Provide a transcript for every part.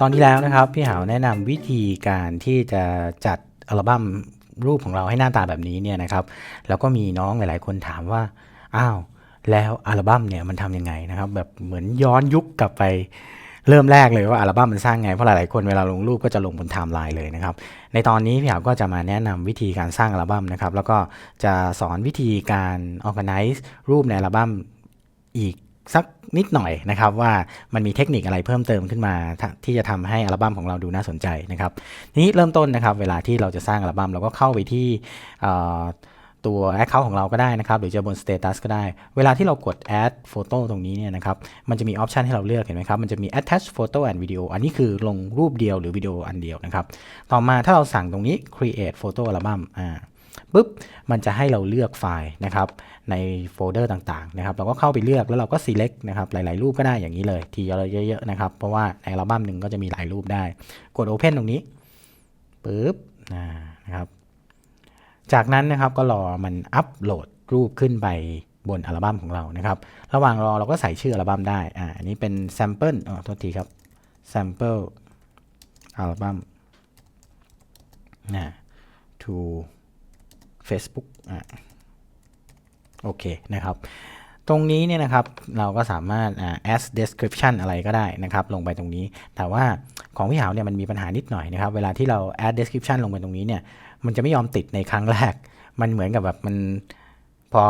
ตอนที่แล้วนะครับพี่หาวแนะนำวิธีการที่จะจัดอัลบั้มรูปของเราให้หน้าตาแบบนี้เนี่ยนะครับแล้วก็มีน้องหลาย ๆ คนถามว่าอ้าวแล้วอัลบั้มเนี่ยมันทำยังไงนะครับ แบบเหมือนย้อนยุคกลับไปเริ่มแรกเลยว่าอัลบั้มมันสร้างไงเพราะหลายๆคนเวลาลงรูปก็จะลงบนไทม์ไลน์เลยนะครับ ในตอนนี้พี่หาวก็จะมาแนะนำวิธีการสร้างอัลบั้มนะครับ แล้วก็จะสอนวิธีการ organize รูปในอัลบั้มอีกสัก นิดหน่อยนะครับว่ามันมีเทคนิคอะไรเพิ่มเติมขึ้นมาทที่จะทำให้อัลบั้มของเราดูน่าสนใจนะครับทีนี้เริ่มต้นนะครับเวลาที่เราจะสร้างอัลบั้มเราก็เข้าไปที่ตัว Account ของเราก็ได้นะครับ หรือจะบน Status ก็ได้ เวลาที่เรากด Add Photo ตรงนี้เนี่ยนะครับ มันจะมีออปชันให้เราเลือกเห็นไหมครับ มันจะมี Attach Photo and Video อันนี้คือลงรูปเดียวหรือวิดีโออันเดียวนะครับ ต่อมาถ้าเราสั่งตรงนี้ Create Photo Album อ่า ปุ๊บมันจะให้เราเลือกไฟล์นะครับในโฟลเดอร์ต่างๆนะครับเราก็เข้าไปเลือกแล้วเราก็ select นะครับหลายๆรูปก็ได้อย่างนี้เลย ทีเยอะๆนะครับเพราะว่าในอัลบั้มหนึ่งก็จะมีหลายรูปได้ กด Open ตรงนี้ปุ๊บนะครับจากนั้นนะครับก็รอมันอัปโหลดรูปขึ้นไปบนอัลบั้มของเรานะครับ ระหว่างรอเราก็ใส่ชื่ออัลบั้มได้ อ่า อันนี้เป็น sample อ๋อโทษทีครับ sample อัลบั้มนะ to Facebook อ่าโอเคนะครับ ตรงนี้เนี่ยนะครับเราก็สามารถ as description อะไรก็ได้นะครับ ลงไปตรงนี้ แต่ว่าของพี่หาวเนี่ยมันมีปัญหานิดหน่อยนะครับ เวลาที่เรา add description ลงไปตรงนี้เนี่ย มันจะไม่ยอมติดในครั้งแรก มันเหมือนกับแบบมันพอ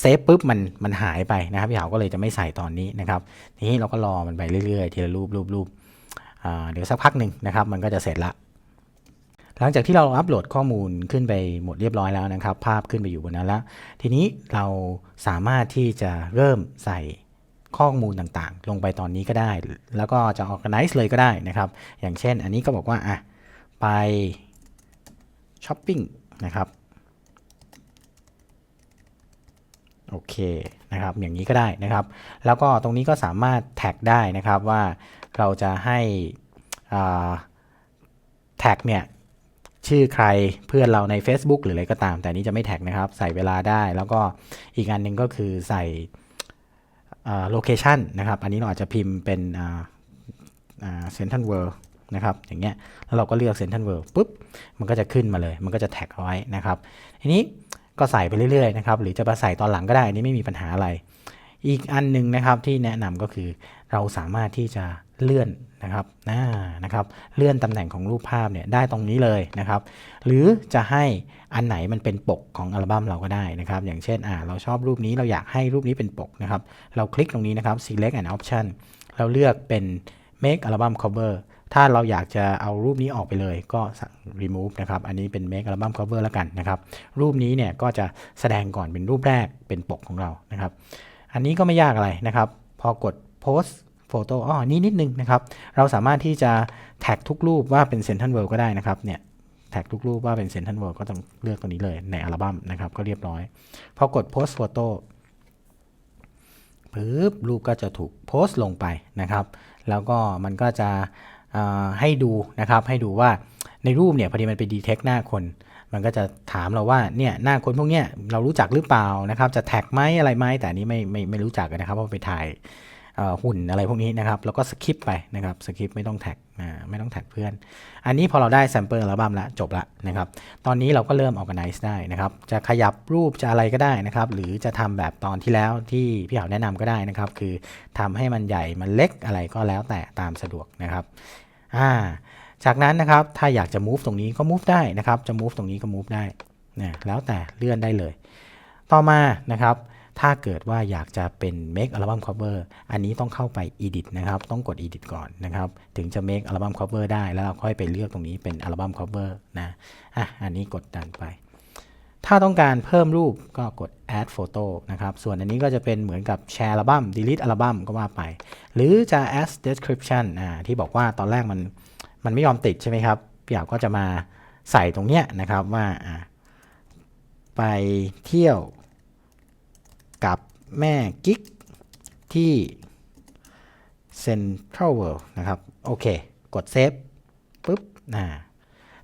เซฟปุ๊บมันมันหายไปนะครับพี่หาวก็เลยจะไม่ใส่ตอนนี้นะครับ ทีนี้เราก็รอมันไปเรื่อยๆ ทีละรูปรูปรูปเดี๋ยวสักพักหนึ่งนะครับ มันก็จะเสร็จละ หลังจากที่เราอัปโหลดข้อมูลขึ้นไปหมดเรียบร้อยแล้วนะครับ ภาพขึ้นไปอยู่บนนั้นแล้ว ทีนี้เราสามารถที่จะเริ่มใส่ข้อมูลต่างๆ ลงไปตอนนี้ก็ได้ แล้วก็จะ organize เลยก็ได้นะครับ อย่างเช่นอันนี้ก็บอกว่าอะไปช้อปปิ้งนะครับโอเคนะครับ อย่างนี้ก็ได้นะครับ แล้วก็ตรงนี้ก็สามารถแท็กได้นะครับว่าเราจะให้แท็กเนี่ย ชื่อใครเพื่อนเราใน Facebook หรืออะไรก็ตาม แต่นี้จะไม่แท็กนะครับ ใส่เวลาได้ แล้วก็อีกอันหนึ่งก็คือใส่โลเคชันนะครับ อันนี้เราอาจจะพิมพ์เป็นเซนทันเวิร์นะครับ อย่างเงี้ย แล้วเราก็เลือกเซนทันเวิร์ปุ๊บ มันก็จะขึ้นมาเลย มันก็จะแท็กเอาไว้นะครับ ทีนี้ก็ใส่ไปเรื่อยๆนะครับ หรือจะมาใส่ตอนหลังก็ได้ อันนี้ไม่มีปัญหาอะไร อีกอันหนึ่งนะครับที่แนะนำก็คือเราสามารถที่จะ เลื่อนนะครับนะนะครับ เลื่อนตำแหน่งของรูปภาพเนี่ยได้ตรงนี้เลยนะครับ หรือจะให้อันไหนมันเป็นปกของอัลบั้มเราก็ได้นะครับ อย่างเช่นอ่าเราชอบรูปนี้เราอยากให้รูปนี้เป็นปกนะครับ เราคลิกตรงนี้นะครับ select an option เราเลือกเป็น make album cover ถ้าเราอยากจะเอารูปนี้ออกไปเลยก็ remove นะครับ อันนี้เป็น make album cover แล้วกันนะครับ รูปนี้เนี่ยก็จะแสดงก่อนเป็นรูปแรกเป็นปกของเรานะครับ อันนี้ก็ไม่ยากอะไรนะครับ พอกด post photo อ๋อนี่นิดนึงนะครับ เราสามารถที่จะแท็กทุกรูปว่าเป็น Central World ก็ได้นะครับ เนี่ย แท็กทุกรูปว่าเป็น Central World ก็ต้องเลือกตรงนี้เลยในอัลบั้มนะครับ ก็เรียบร้อย พอกด post photo ปึ๊บรูปก็จะถูกโพสต์ลงไปนะครับ แล้วก็มันก็จะให้ดูนะครับ ให้ดูว่าในรูปเนี่ยพอดีมันไปดีเทคหน้าคน มันก็จะถามเราว่าเนี่ยหน้าคนพวกเนี้ยเรารู้จักหรือเปล่านะครับ จะแท็กไหมอะไรไหมแต่นนี้ไม่ไม่ไม่รู้จักนะครับเพราะไปถ่าย หุ่นอะไรพวกนี้นะครับ แล้วก็สคิปไปนะครับสคิปไม่ต้องแท็กไม่ต้องแท็กเพื่อน อันนี้พอเราได้แซมเปิลอัลบั้มแล้วจบละนะครับ ตอนนี้เราก็เริ่ม organize ได้นะครับ จะขยับรูปจะอะไรก็ได้นะครับ หรือจะทำแบบตอนที่แล้วที่พี่เหาแนะนำก็ได้นะครับ คือทำให้มันใหญ่มันเล็กอะไรก็แล้วแต่ตามสะดวกนะครับอ่าจากนั้นนะครับถ้าอยากจะ move ตรงนี้ก็ move ได้นะครับ จะ move ตรงนี้ก็ move ได้นะแล้วแต่เลื่อนได้เลย ต่อมานะครับ ถ้าเกิดว่าอยากจะเป็น make album cover อันนี้ต้องเข้าไป edit นะครับ ต้องกด edit ก่อนนะครับ ถึงจะ make album cover ได้ แล้วเราค่อยไปเลือกตรงนี้เป็น album cover นะ อะ อันนี้กดดันไป ถ้าต้องการเพิ่มรูปก็กด add photo นะครับ ส่วนอันนี้ก็จะเป็นเหมือนกับแชร์อัลบั้ม delete อัลบั้มก็ว่าไป หรือจะ add description อ่า ที่บอกว่าตอนแรกมัน มันไม่ยอมติดใช่ไหมครับพี่อยากก็จะมาใส่ตรงเนี้ยนะครับว่า ไปเที่ยว กับแม่กิ๊กที่ Central World นะครับ โอเค กดเซฟปุ๊บนะ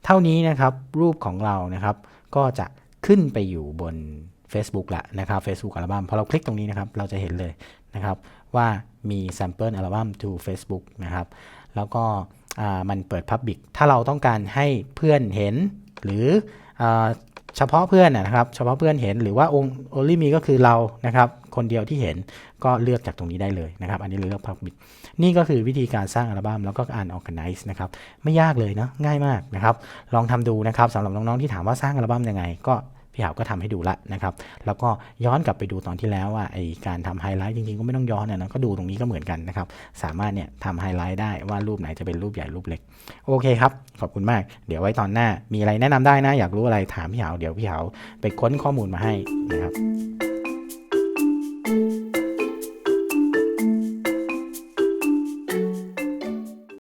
เท่านี้นะครับรูปของเรานะครับ ก็จะขึ้นไปอยู่บน Facebook ละนะครับ Facebook อัลบั้มพอเราคลิกตรงนี้นะครับ เราจะเห็นเลยนะครับว่ามี sample อัลบั้ม to Facebook นะครับ แล้วก็มันเปิด Public ถ้าเราต้องการให้เพื่อนเห็นหรืออ เฉพาะเพื่อนนะครับ เฉพาะเพื่อนเห็นหรือว่าองค์ only me ก็คือเรานะครับ คนเดียวที่เห็นก็เลือกจากตรงนี้ได้เลยนะครับ อันนี้เลือก Public นี่ก็คือวิธีการสร้างอัลบั้มแล้วก็อ่าน Organize นะครับ ไม่ยากเลยเนาะง่ายมากนะครับ ลองทำดูนะครับสำหรับน้องๆที่ถามว่าสร้างอัลบั้มยังไง ก็ พี่หาวก็ทำให้ดูละนะครับ แล้วก็ย้อนกลับไปดูตอนที่แล้วว่าไอการทำไฮไลท์จริงๆ ก็ไม่ต้องย้อนนะนะก็ดูตรงนี้ก็เหมือนกันนะครับ สามารถเนี่ยทำไฮไลท์ได้ว่ารูปไหนจะเป็นรูปใหญ่รูปเล็ก โอเคครับ ขอบคุณมาก เดี๋ยวไว้ตอนหน้า มีอะไรแนะนำได้นะ อยากรู้อะไรถามพี่หาวเดี๋ยวพี่หาวไปค้นข้อมูลมาให้นะครับ